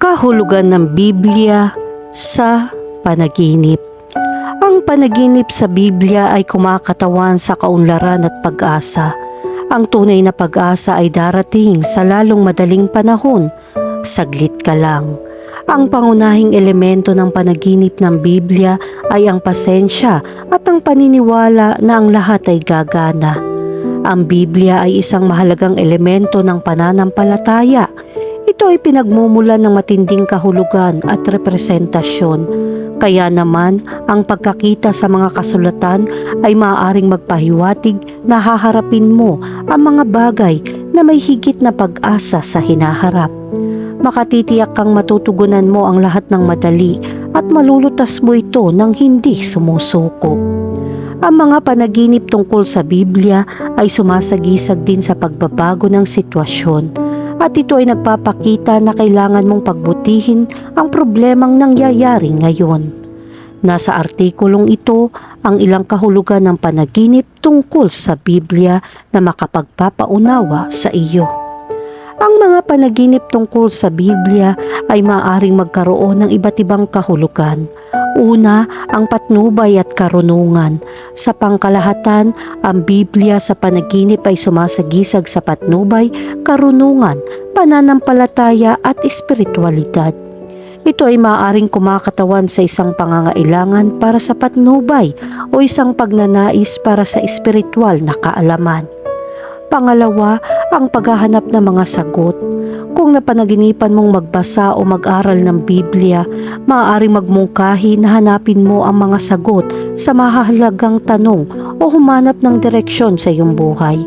Kahulugan ng Biblia sa panaginip. Ang panaginip sa Biblia ay kumakatawan sa kaunlaran at pag-asa. Ang tunay na pag-asa ay darating sa lalong madaling panahon. Saglit ka lang. Ang pangunahing elemento ng panaginip ng Biblia ay ang pasensya at ang paniniwala na ang lahat ay gagana. Ang Biblia ay isang mahalagang elemento ng pananampalataya. Ito ay pinagmumulan ng matinding kahulugan at representasyon. Kaya naman, ang pagkakita sa mga kasulatan ay maaaring magpahiwatig na haharapin mo ang mga bagay na may higit na pag-asa sa hinaharap. Makatitiyak kang matutugunan mo ang lahat ng madali at malulutas mo ito ng hindi sumusuko. Ang mga panaginip tungkol sa Biblia ay sumasagisag din sa pagbabago ng sitwasyon at ito ay nagpapakita na kailangan mong pagbutihin ang problemang nangyayari ngayon. Nasa artikulong ito ang ilang kahulugan ng panaginip tungkol sa Biblia na makapagpapaunawa sa iyo. Ang mga panaginip tungkol sa Biblia ay maaaring magkaroon ng iba't ibang kahulugan. Una, ang patnubay at karunungan. Sa pangkalahatan, ang Biblia sa panaginip ay sumasagisag sa patnubay, karunungan, pananampalataya at espiritualidad. Ito ay maaaring kumakatawan sa isang pangangailangan para sa patnubay o isang pagnanais para sa espiritual na kaalaman. Pangalawa, ang paghahanap ng mga sagot. Kung napanaginipan mong magbasa o mag-aral ng Biblia, maaaring magmungkahi na hanapin mo ang mga sagot sa mahalagang tanong o humanap ng direksyon sa iyong buhay.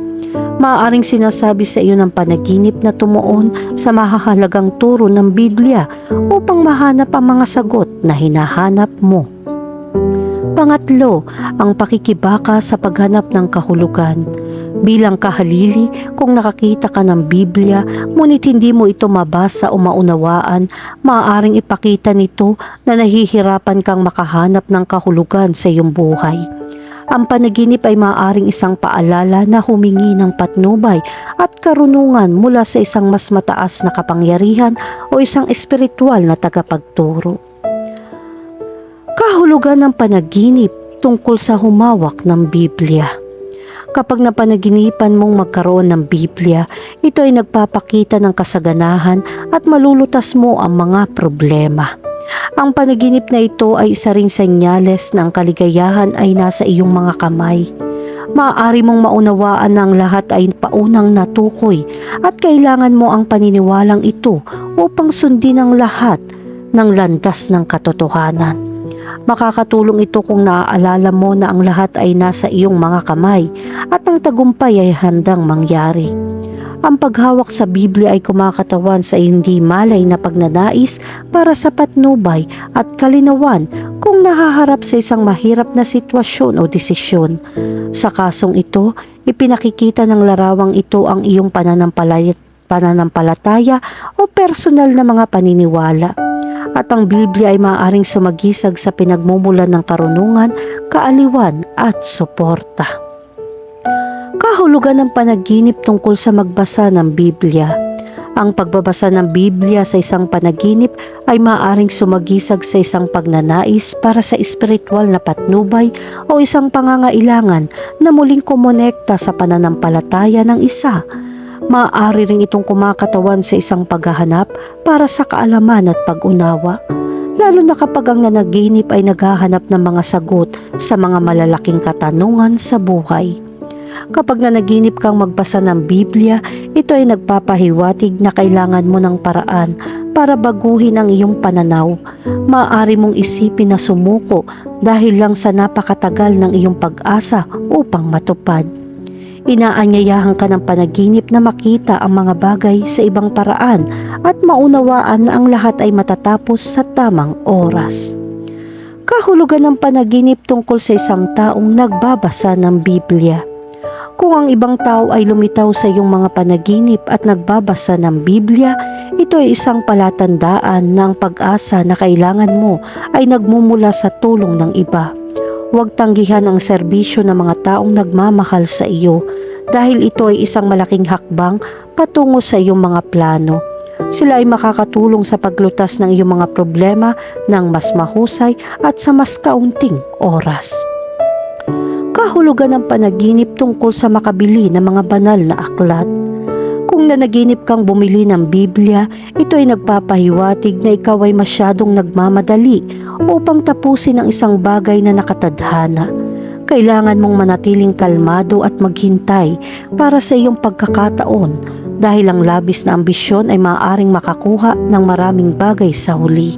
Maaaring sinasabi sa iyo ng panaginip na tumuon sa mahahalagang turo ng Biblia upang mahanap ang mga sagot na hinahanap mo. Pangatlo, ang pakikibaka sa paghanap ng kahulugan. Bilang kahalili, kung nakakita ka ng Biblia, ngunit hindi mo ito mabasa o maunawaan, maaaring ipakita nito na nahihirapan kang makahanap ng kahulugan sa iyong buhay. Ang panaginip ay maaaring isang paalala na humingi ng patnubay at karunungan mula sa isang mas mataas na kapangyarihan o isang espiritual na tagapagturo. Kahulugan ng panaginip tungkol sa humawak ng Biblia. Kapag napanaginipan mong magkaroon ng Biblia, ito ay nagpapakita ng kasaganahan at malulutas mo ang mga problema. Ang panaginip na ito ay isa ring senyales na ang kaligayahan ay nasa iyong mga kamay. Maaari mong maunawaan na ang lahat ay paunang natukoy at kailangan mo ang paniniwalang ito upang sundin ang lahat ng landas ng katotohanan. Makakatulong ito kung naaalala mo na ang lahat ay nasa iyong mga kamay at ang tagumpay ay handang mangyari. Ang paghawak sa Biblia ay kumakatawan sa hindi malay na pagnanais para sa patnubay at kalinawan kung nahaharap sa isang mahirap na sitwasyon o desisyon. Sa kasong ito, ipinakikita ng larawang ito ang iyong pananampalataya, pananampalataya o personal na mga paniniwala at ang Biblia ay maaaring sumagisag sa pinagmumulan ng karunungan, kaaliwan at suporta. Kahulugan ng panaginip tungkol sa magbasa ng Biblia. Ang pagbabasa ng Biblia sa isang panaginip ay maaaring sumagisag sa isang pagnanais para sa espiritual na patnubay o isang pangangailangan na muling kumonekta sa pananampalataya ng isa maaari ring itong kumakatawan sa isang paghahanap para sa kaalaman at pag-unawa. Lalo na kapag ang nanaginip ay naghahanap ng mga sagot sa mga malalaking katanungan sa buhay. Kapag nanaginip kang magbasa ng Biblia, ito ay nagpapahiwatig na kailangan mo ng paraan para baguhin ang iyong pananaw. Maaari mong isipin na sumuko dahil lang sa napakatagal ng iyong pag-asa upang matupad. Inaanyayahan ka ng panaginip na makita ang mga bagay sa ibang paraan at maunawaan na ang lahat ay matatapos sa tamang oras. Kahulugan ng panaginip tungkol sa isang taong nagbabasa ng Biblia. Kung ang ibang tao ay lumitaw sa iyong mga panaginip at nagbabasa ng Biblia, ito ay isang palatandaan na ang pag-asa na kailangan mo ay nagmumula sa tulong ng iba. Huwag tanggihan ang serbisyo ng mga taong nagmamahal sa iyo dahil ito ay isang malaking hakbang patungo sa iyong mga plano. Sila ay makakatulong sa paglutas ng iyong mga problema ng mas mahusay at sa mas kaunting oras. Kahulugan ng panaginip tungkol sa makabili ng mga banal na aklat. Kung nanaginip kang bumili ng Biblia, ito ay nagpapahiwatig na ikaw ay masyadong nagmamadali upang tapusin ang isang bagay na nakatadhana. Kailangan mong manatiling kalmado at maghintay para sa iyong pagkakataon dahil ang labis na ambisyon ay maaaring makakuha ng maraming bagay sa huli.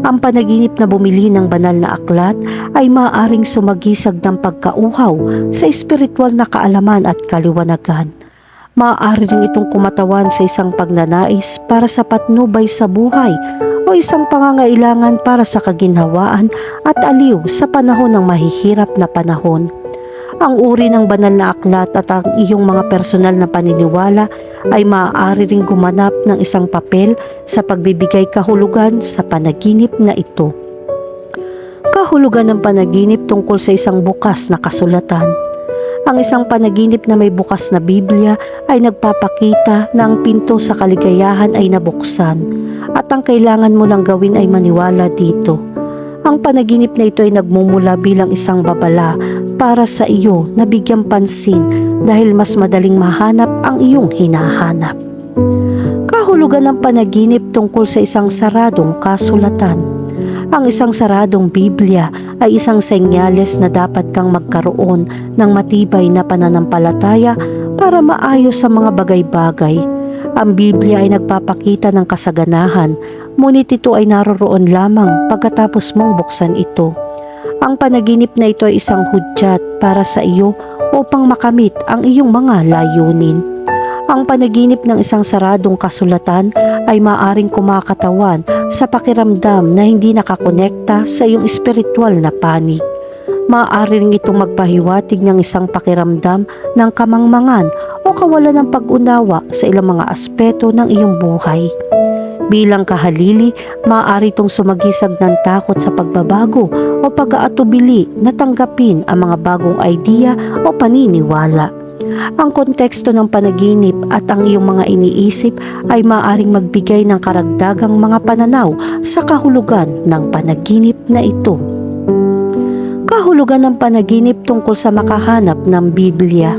Ang panaginip na bumili ng banal na aklat ay maaaring sumagisag ng pagkauhaw sa espiritual na kaalaman at kaliwanagan. Maaari rin itong kumatawan sa isang pagnanais para sa patnubay sa buhay o isang pangangailangan para sa kaginhawaan at aliw sa panahon ng mahihirap na panahon. Ang uri ng banal na aklat at ang iyong mga personal na paniniwala ay maaari ring gumanap ng isang papel sa pagbibigay kahulugan sa panaginip na ito. Kahulugan ng panaginip tungkol sa isang bukas na kasulatan. Ang isang panaginip na may bukas na Biblia ay nagpapakita na ang pinto sa kaligayahan ay nabuksan at ang kailangan mo lang gawin ay maniwala dito. Ang panaginip na ito ay nagmumula bilang isang babala para sa iyo na bigyang pansin dahil mas madaling mahanap ang iyong hinahanap. Kahulugan ng panaginip tungkol sa isang saradong kasulatan. Ang isang saradong Biblia ay isang senyales na dapat kang magkaroon ng matibay na pananampalataya para maayos sa mga bagay-bagay. Ang Biblia ay nagpapakita ng kasaganahan, ngunit ito ay naroroon lamang pagkatapos mong buksan ito. Ang panaginip na ito ay isang hudyat para sa iyo upang makamit ang iyong mga layunin. Ang panaginip ng isang saradong kasulatan ay maaring kumakatawan sa pakiramdam na hindi nakakonekta sa iyong espiritual na panig. Maaari rin itong magpahiwatig ng isang pakiramdam ng kamangmangan o kawalan ng pag-unawa sa ilang mga aspeto ng iyong buhay. Bilang kahalili, maaari itong sumagisag ng takot sa pagbabago o pag-aatubili na tanggapin ang mga bagong idea o paniniwala. Ang konteksto ng panaginip at ang iyong mga iniisip ay maaaring magbigay ng karagdagang mga pananaw sa kahulugan ng panaginip na ito. Kahulugan ng panaginip tungkol sa makahanap ng Biblia.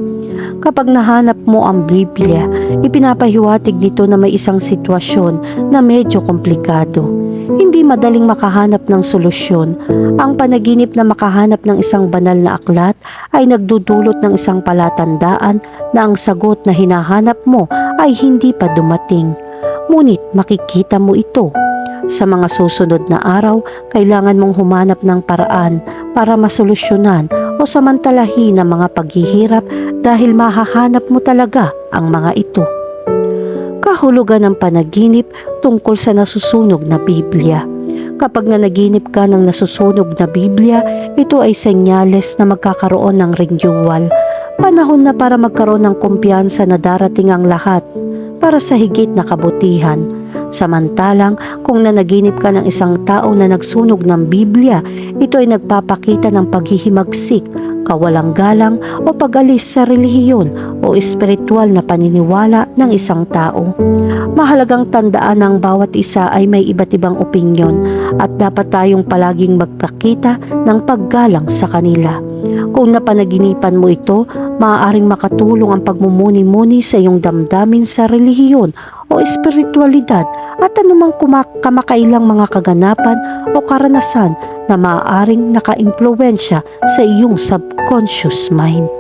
Kapag nahanap mo ang Biblia, ipinapahiwatig nito na may isang sitwasyon na medyo komplikado. Hindi madaling makahanap ng solusyon. Ang panaginip na makahanap ng isang banal na aklat ay nagdudulot ng isang palatandaan na ang sagot na hinahanap mo ay hindi pa dumating. Ngunit makikita mo ito. Sa mga susunod na araw, kailangan mong humanap ng paraan para masolusyonan o samantalahin ang mga paghihirap dahil mahahanap mo talaga ang mga ito. Kahulugan ng panaginip tungkol sa nasusunog na Biblia. Kapag nanaginip ka ng nasusunog na Biblia, ito ay senyales na magkakaroon ng renewal. Panahon na para magkaroon ng kumpiyansa na darating ang lahat para sa higit na kabutihan. Samantalang kung nanaginip ka ng isang tao na nagsunog ng Biblia, ito ay nagpapakita ng paghihimagsik, kawalang galang o pag-alis sa relihiyon o espiritual na paniniwala ng isang tao. Mahalagang tandaan ng bawat isa ay may iba't ibang opinyon at dapat tayong palaging magpakita ng paggalang sa kanila. Kung napanaginipan mo ito, maaaring makatulong ang pagmumuni-muni sa iyong damdamin sa relihiyon o espiritualidad at anumang kamakailang mga kaganapan o karanasan na maaaring nakaimpluwensya sa iyong subconscious mind.